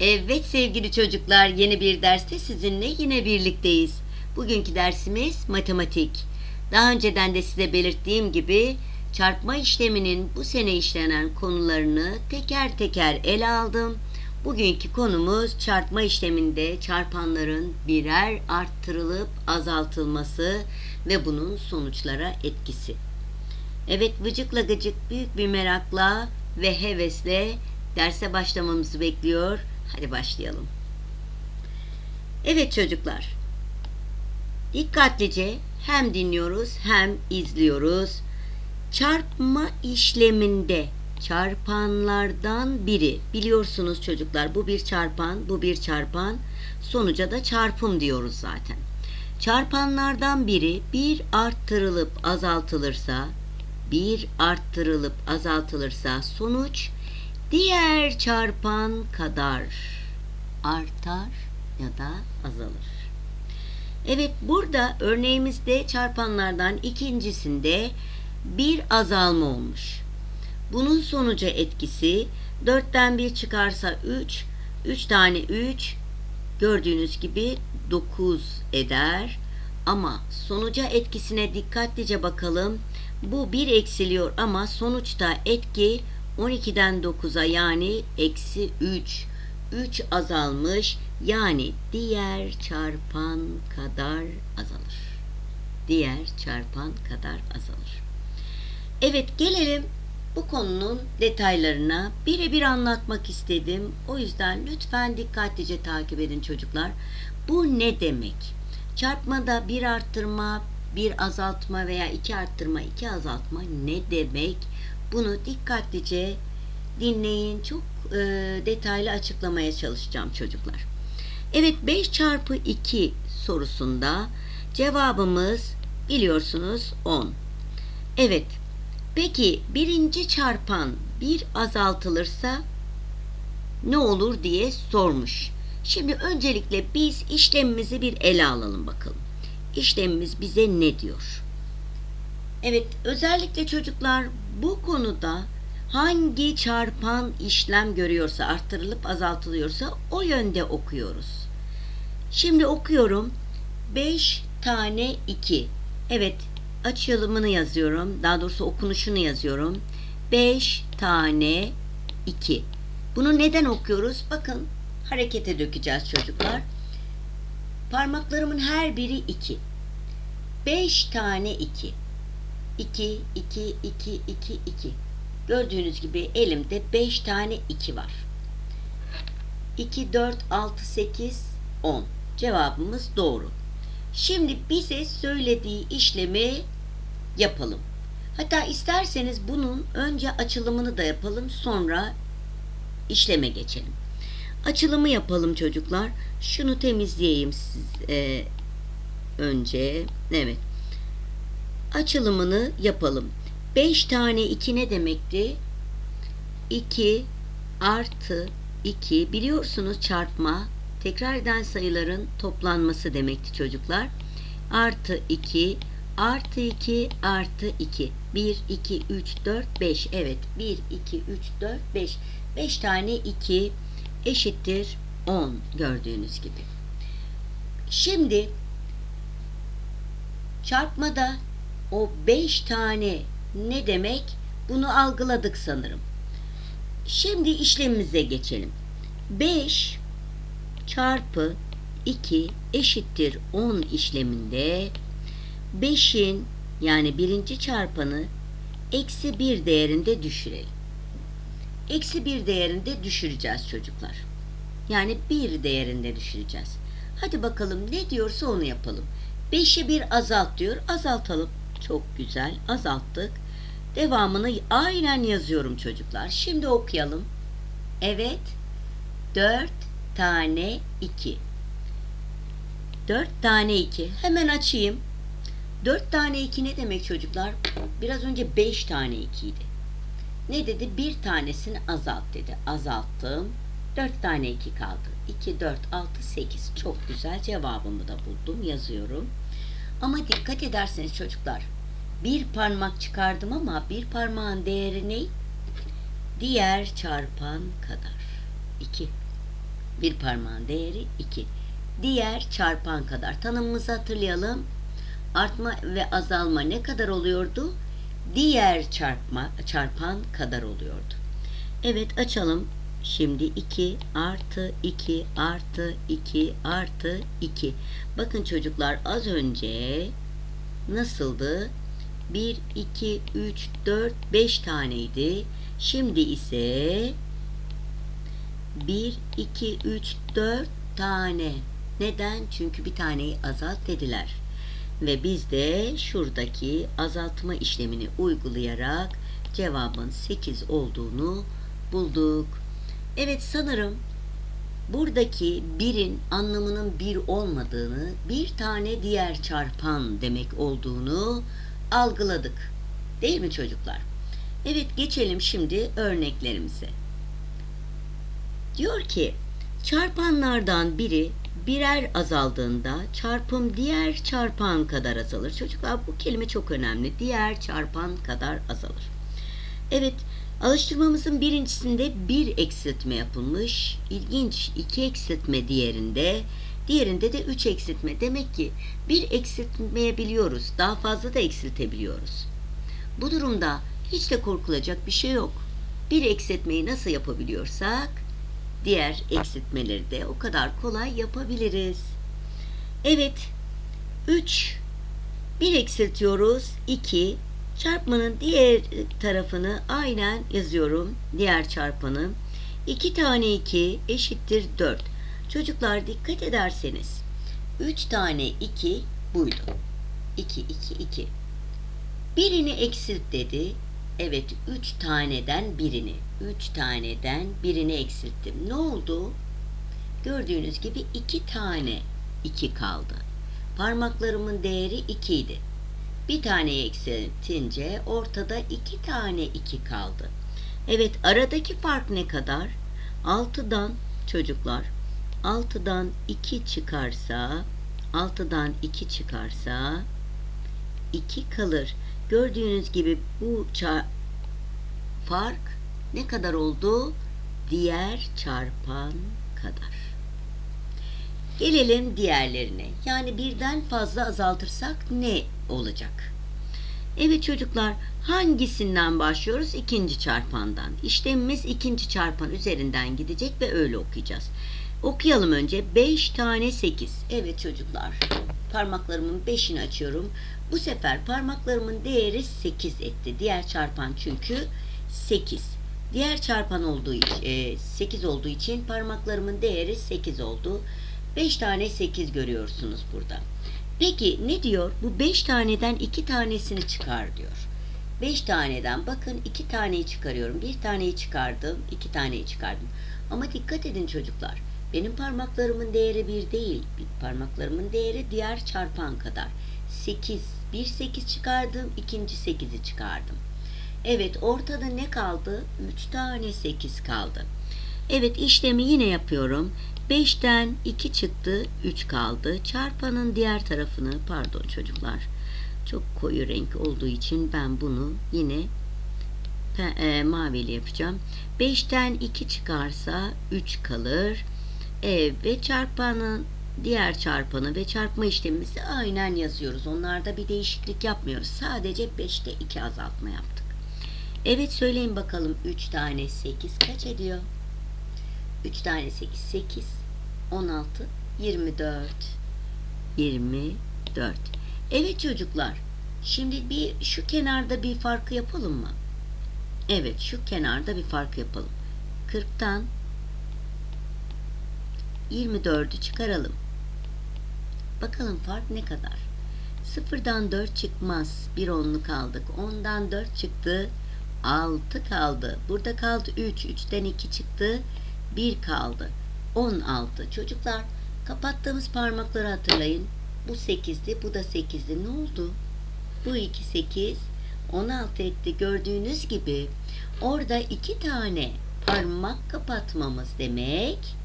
Evet sevgili çocuklar yeni bir derste sizinle yine birlikteyiz. Bugünkü dersimiz matematik. Daha önceden de size belirttiğim gibi çarpma işleminin bu sene işlenen konularını teker teker ele aldım. Bugünkü konumuz çarpma işleminde çarpanların birer arttırılıp azaltılması ve bunun sonuçlara etkisi. Evet vıcıkla gıcık büyük bir merakla ve hevesle derse başlamamızı bekliyor. Hadi başlayalım. Evet çocuklar. Dikkatlice hem dinliyoruz hem izliyoruz. Çarpma işleminde çarpanlardan biri. Biliyorsunuz çocuklar bu bir çarpan, bu bir çarpan. Sonuca da çarpım diyoruz zaten. Çarpanlardan biri bir arttırılıp azaltılırsa, bir arttırılıp azaltılırsa sonuç diğer çarpan kadar artar ya da azalır. Evet burada örneğimizde çarpanlardan ikincisinde bir azalma olmuş. Bunun sonuca etkisi 4'ten 1 çıkarsa 3, 3 tane 3 gördüğünüz gibi 9 eder. Ama sonuca etkisine dikkatlice bakalım. Bu 1 eksiliyor ama sonuçta etki 12'den 9'a yani eksi 3. 3 azalmış yani diğer çarpan kadar azalır. Diğer çarpan kadar azalır. Evet gelelim bu konunun detaylarına birebir anlatmak istedim. O yüzden lütfen dikkatlice takip edin çocuklar. Bu ne demek? Çarpmada bir arttırma, bir azaltma veya iki arttırma, iki azaltma ne demek? Bunu dikkatlice dinleyin. Çok e, detaylı açıklamaya çalışacağım çocuklar. Evet 5 çarpı 2 sorusunda cevabımız biliyorsunuz 10. Evet peki birinci çarpan bir azaltılırsa ne olur diye sormuş. Şimdi öncelikle biz işlemimizi bir ele alalım bakalım. İşlemimiz bize ne diyor? Evet, özellikle çocuklar bu konuda hangi çarpan işlem görüyorsa, arttırılıp azaltılıyorsa o yönde okuyoruz. Şimdi okuyorum. 5 tane 2. Evet, açılımını yazıyorum. Daha doğrusu okunuşunu yazıyorum. 5 tane 2. Bunu neden okuyoruz? Bakın harekete dökeceğiz çocuklar. Parmaklarımın her biri 2. 5 tane 2. 2, 2, 2, 2, 2. Gördüğünüz gibi elimde 5 tane 2 var. 2, 4, 6, 8, 10. Cevabımız doğru. Şimdi bize söylediği işlemi yapalım. Hatta isterseniz bunun önce açılımını da yapalım sonra işleme geçelim. Açılımı yapalım çocuklar. Şunu temizleyeyim siz e, önce. Evet. Açılımını yapalım. 5 tane 2 ne demekti? 2 artı 2 biliyorsunuz çarpma tekrar eden sayıların toplanması demekti çocuklar. Artı 2 artı 2 artı 2 1 2 3 4 5 evet 1 2 3 4 5 5 tane 2 eşittir 10 gördüğünüz gibi. Şimdi çarpmada o 5 tane ne demek? Bunu algıladık sanırım. Şimdi işlemimize geçelim. 5 çarpı 2 eşittir 10 işleminde 5'in yani birinci çarpanı eksi 1 değerinde düşürelim. Eksi 1 değerinde düşüreceğiz çocuklar. Yani 1 değerinde düşüreceğiz. Hadi bakalım ne diyorsa onu yapalım. 5'i 1 azalt diyor. Azaltalım. Çok güzel. Azalttık. Devamını aynen yazıyorum çocuklar. Şimdi okuyalım. Evet. 4 tane 2. 4 tane 2. Hemen açayım. 4 tane 2 ne demek çocuklar? Biraz önce 5 tane 2 idi. Ne dedi? Bir tanesini azalt dedi. Azalttım. 4 tane 2 kaldı. 2, 4, 6, 8. Çok güzel cevabımı da buldum. Yazıyorum. Ama dikkat ederseniz çocuklar bir parmak çıkardım ama bir parmağın değeri ne? Diğer çarpan kadar. 2. Bir parmağın değeri 2. Diğer çarpan kadar. Tanımımızı hatırlayalım. Artma ve azalma ne kadar oluyordu? Diğer çarpma çarpan kadar oluyordu. Evet açalım. Şimdi 2 artı 2 artı 2 artı 2. Bakın çocuklar az önce nasıldı? 1, 2, 3, 4, 5 taneydi. Şimdi ise 1, 2, 3, 4 tane. Neden? Çünkü bir taneyi azalt dediler. Ve biz de şuradaki azaltma işlemini uygulayarak cevabın 8 olduğunu bulduk. Evet sanırım buradaki birin anlamının bir olmadığını, bir tane diğer çarpan demek olduğunu algıladık. Değil mi çocuklar? Evet geçelim şimdi örneklerimize. Diyor ki çarpanlardan biri birer azaldığında çarpım diğer çarpan kadar azalır. Çocuklar bu kelime çok önemli. Diğer çarpan kadar azalır. Evet alıştırmamızın birincisinde bir eksiltme yapılmış. İlginç iki eksiltme diğerinde. Diğerinde de üç eksiltme. Demek ki bir eksiltmeyebiliyoruz. Daha fazla da eksiltebiliyoruz. Bu durumda hiç de korkulacak bir şey yok. Bir eksiltmeyi nasıl yapabiliyorsak diğer eksiltmeleri de o kadar kolay yapabiliriz. Evet. 3 1 eksiltiyoruz. 2 çarpmanın diğer tarafını aynen yazıyorum. Diğer çarpanı. 2 tane 2 eşittir 4. Çocuklar dikkat ederseniz 3 tane 2 buydu. 2 2 2. Birini eksilt dedi. Evet, üç taneden birini, üç taneden birini eksilttim. Ne oldu? Gördüğünüz gibi iki tane iki kaldı. Parmaklarımın değeri ikiydi. Bir taneyi eksiltince ortada iki tane iki kaldı. Evet, aradaki fark ne kadar? Altıdan çocuklar, altıdan iki çıkarsa, altıdan iki çıkarsa iki kalır. Gördüğünüz gibi bu fark ne kadar oldu? Diğer çarpan kadar. Gelelim diğerlerine. Yani birden fazla azaltırsak ne olacak? Evet çocuklar hangisinden başlıyoruz? İkinci çarpandan. İşlemimiz ikinci çarpan üzerinden gidecek ve öyle okuyacağız. Okuyalım önce. 5 tane 8. Evet çocuklar. Parmaklarımın 5'ini açıyorum. Bu sefer parmaklarımın değeri 8 etti. Diğer çarpan çünkü 8. Diğer çarpan olduğu için 8 olduğu için parmaklarımın değeri 8 oldu. 5 tane 8 görüyorsunuz burada. Peki ne diyor? Bu 5 taneden 2 tanesini çıkar diyor. 5 taneden bakın 2 taneyi çıkarıyorum. 1 taneyi çıkardım, 2 taneyi çıkardım. Ama dikkat edin çocuklar. Benim parmaklarımın değeri 1 değil. Parmaklarımın değeri diğer çarpan kadar. 8. Bir 8 çıkardım, ikinci 8'i çıkardım. Evet, ortada ne kaldı? 3 tane 8 kaldı. Evet, işlemi yine yapıyorum. 5'ten 2 çıktı, 3 kaldı. Çarpanın diğer tarafını, pardon çocuklar, çok koyu renk olduğu için ben bunu yine e, maviyle yapacağım. 5'ten 2 çıkarsa 3 kalır. E, ve çarpanın diğer çarpanı ve çarpma işlemimizi aynen yazıyoruz. Onlarda bir değişiklik yapmıyoruz. Sadece 5'te 2 azaltma yaptık. Evet söyleyin bakalım 3 tane 8 kaç ediyor? 3 tane 8 8 16 24 24 Evet çocuklar şimdi bir şu kenarda bir farkı yapalım mı? Evet şu kenarda bir fark yapalım. 40'tan 24'ü çıkaralım. Bakalım fark ne kadar? Sıfırdan 4 çıkmaz. Bir onluk aldık. 10'dan 4 çıktı. 6 kaldı. Burada kaldı 3. 3'ten 2 çıktı. 1 kaldı. 16. Çocuklar kapattığımız parmakları hatırlayın. Bu 8'di. Bu da 8'di. Ne oldu? Bu 2 8. 16 etti. Gördüğünüz gibi orada 2 tane parmak kapatmamız demek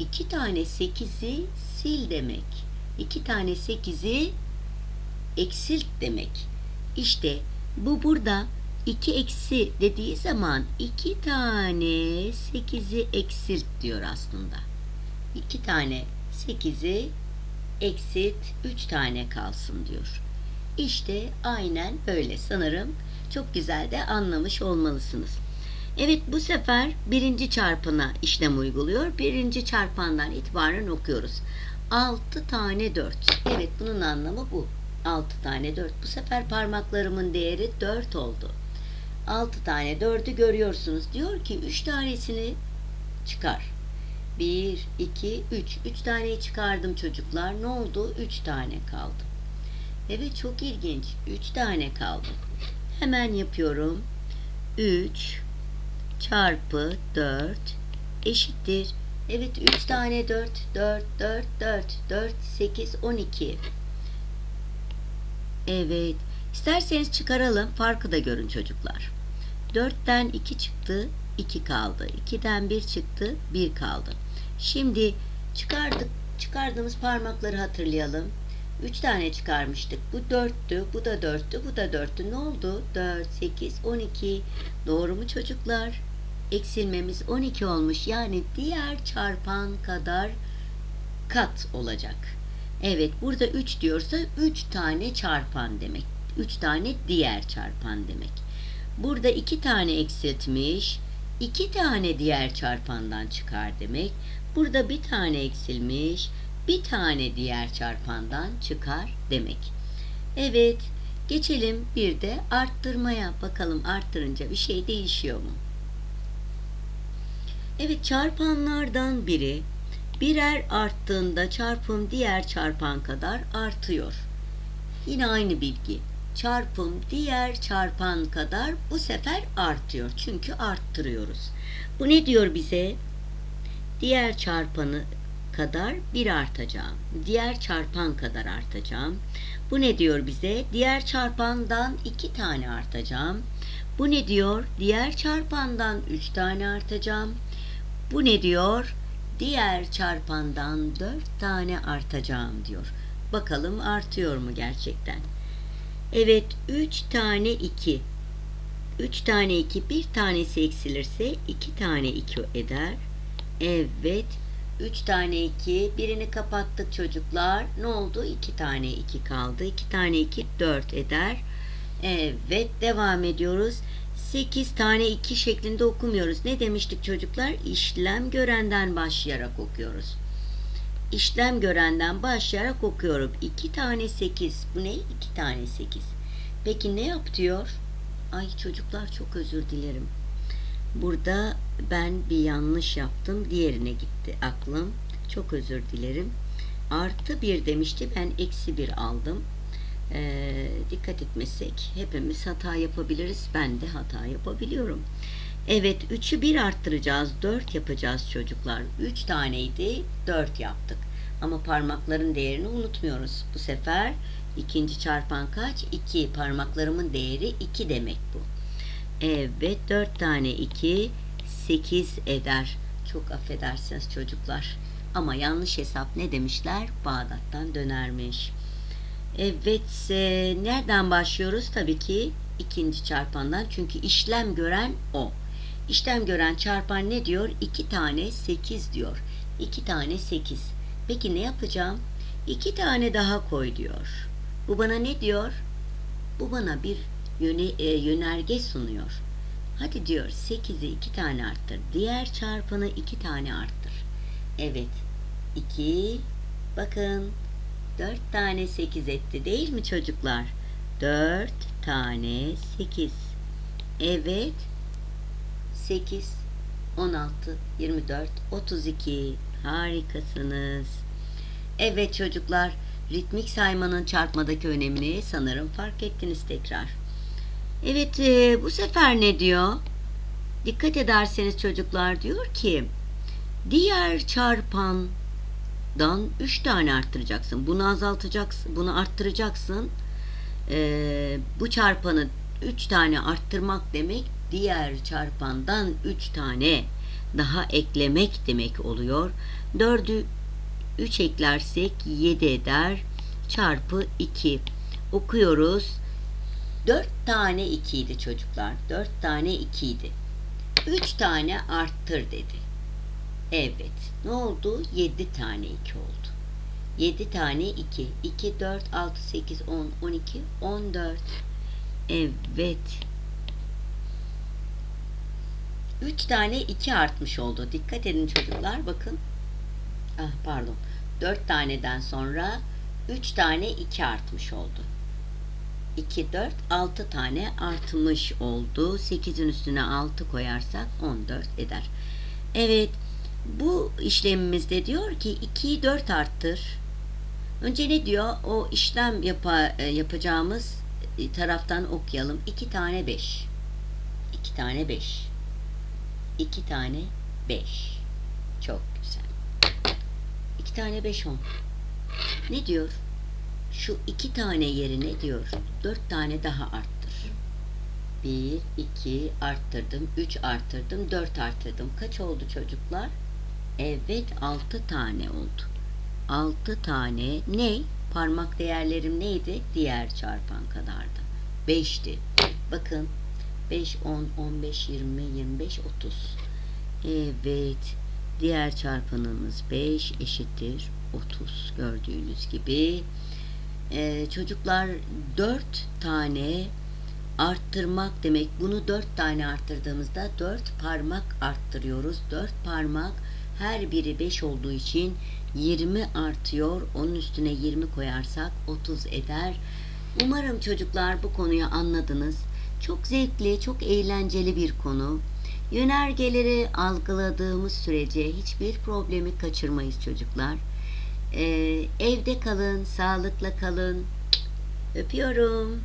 2 tane 8'i sil demek. 2 tane 8'i eksilt demek. İşte bu burada 2 eksi dediği zaman 2 tane 8'i eksilt diyor aslında. 2 tane 8'i eksilt 3 tane kalsın diyor. İşte aynen böyle sanırım çok güzel de anlamış olmalısınız. Evet bu sefer birinci çarpana işlem uyguluyor. Birinci çarpandan itibaren okuyoruz. 6 tane 4. Evet bunun anlamı bu. 6 tane 4. Bu sefer parmaklarımın değeri 4 oldu. 6 tane 4'ü görüyorsunuz. Diyor ki 3 tanesini çıkar. 1, 2, 3. 3 taneyi çıkardım çocuklar. Ne oldu? 3 tane kaldı. Evet çok ilginç. 3 tane kaldı. Hemen yapıyorum. 3 çarpı 4 eşittir. Evet 3 tane 4, 4, 4, 4, 4, 8, 12. Evet. İsterseniz çıkaralım. Farkı da görün çocuklar. 4'ten 2 çıktı. 2 kaldı. 2'den 1 çıktı. 1 kaldı. Şimdi çıkardık. Çıkardığımız parmakları hatırlayalım. 3 tane çıkarmıştık. Bu 4'tü. Bu da 4'tü. Bu da 4'tü. Ne oldu? 4, 8, 12. Doğru mu çocuklar? Eksilmemiz 12 olmuş. Yani diğer çarpan kadar kat olacak. Evet burada 3 diyorsa 3 tane çarpan demek. 3 tane diğer çarpan demek. Burada 2 tane eksiltmiş. 2 tane diğer çarpandan çıkar demek. Burada bir tane eksilmiş. Bir tane diğer çarpandan çıkar demek. Evet geçelim bir de arttırmaya. Bakalım arttırınca bir şey değişiyor mu? Evet çarpanlardan biri birer arttığında çarpım diğer çarpan kadar artıyor. Yine aynı bilgi. Çarpım diğer çarpan kadar bu sefer artıyor. Çünkü arttırıyoruz. Bu ne diyor bize? Diğer çarpanı kadar bir artacağım. Diğer çarpan kadar artacağım. Bu ne diyor bize? Diğer çarpandan iki tane artacağım. Bu ne diyor? Diğer çarpandan üç tane artacağım. Bu ne diyor? Diğer çarpandan dört tane artacağım diyor. Bakalım artıyor mu gerçekten? Evet 3 tane 2. 3 tane 2 bir tanesi eksilirse 2 tane 2 eder. Evet 3 tane 2 birini kapattık çocuklar. Ne oldu? 2 tane 2 kaldı. 2 tane 2 4 eder. Evet devam ediyoruz. 8 tane 2 şeklinde okumuyoruz. Ne demiştik çocuklar? İşlem görenden başlayarak okuyoruz. İşlem görenden başlayarak okuyorum. 2 tane 8. Bu ne? 2 tane 8. Peki ne yap diyor? Ay çocuklar çok özür dilerim. Burada ben bir yanlış yaptım. Diğerine gitti aklım. Çok özür dilerim. Artı 1 demişti. Ben eksi 1 aldım. Ee, dikkat etmesek hepimiz hata yapabiliriz. Ben de hata yapabiliyorum. Evet 3'ü 1 arttıracağız. 4 yapacağız çocuklar. 3 taneydi 4 yaptık. Ama parmakların değerini unutmuyoruz. Bu sefer ikinci çarpan kaç? 2. Parmaklarımın değeri 2 demek bu. Evet 4 tane 2 8 eder. Çok affedersiniz çocuklar. Ama yanlış hesap ne demişler? Bağdat'tan dönermiş. Evet, e, nereden başlıyoruz? Tabii ki ikinci çarpandan. Çünkü işlem gören o. İşlem gören çarpan ne diyor? 2 tane 8 diyor. 2 tane 8. Peki ne yapacağım? 2 tane daha koy diyor. Bu bana ne diyor? Bu bana bir yöne, e, yönerge sunuyor. Hadi diyor 8'i 2 tane arttır. Diğer çarpanı 2 tane arttır. Evet. 2 bakın 4 tane 8 etti değil mi çocuklar? 4 tane 8. Evet. 8, 16, 24, 32. Harikasınız. Evet çocuklar, ritmik saymanın çarpmadaki önemini sanırım fark ettiniz tekrar. Evet, e, bu sefer ne diyor? Dikkat ederseniz çocuklar diyor ki, diğer çarpan dan 3 tane arttıracaksın. Bunu azaltacaksın, bunu arttıracaksın. Ee, bu çarpanı 3 tane arttırmak demek diğer çarpandan 3 tane daha eklemek demek oluyor. 4'ü 3 eklersek 7 eder. Çarpı 2. Okuyoruz. 4 tane 2 idi çocuklar. 4 tane 2 idi. 3 tane arttır dedi. Evet. Ne oldu? 7 tane 2 oldu. 7 tane 2. 2, 4, 6, 8, 10, 12, 14. Evet. 3 tane 2 artmış oldu. Dikkat edin çocuklar bakın. Ah pardon. 4 taneden sonra 3 tane 2 artmış oldu. 2, 4, 6 tane artmış oldu. 8'in üstüne 6 koyarsak 14 eder. Evet. Bu işlemimizde diyor ki 2'yi 4 arttır. Önce ne diyor? O işlem yapa, e, yapacağımız e, taraftan okuyalım. 2 tane 5. 2 tane 5. 2 tane 5. Çok güzel. 2 tane 5 10. Ne diyor? Şu iki tane yerine diyor. Dört tane daha arttır. Bir, iki arttırdım. Üç arttırdım. Dört arttırdım. Kaç oldu çocuklar? Evet altı tane oldu. Altı tane ne? Parmak değerlerim neydi? Diğer çarpan kadardı. Beşti. Bakın. 5, 10, 15, 20, 25, 30. Evet. Diğer çarpanımız 5 eşittir 30 gördüğünüz gibi. Ee, çocuklar 4 tane arttırmak demek. Bunu 4 tane arttırdığımızda 4 parmak arttırıyoruz. 4 parmak her biri 5 olduğu için 20 artıyor. Onun üstüne 20 koyarsak 30 eder. Umarım çocuklar bu konuyu anladınız. Çok zevkli, çok eğlenceli bir konu. Yönergeleri algıladığımız sürece hiçbir problemi kaçırmayız çocuklar. Ee, evde kalın, sağlıkla kalın. Öpüyorum.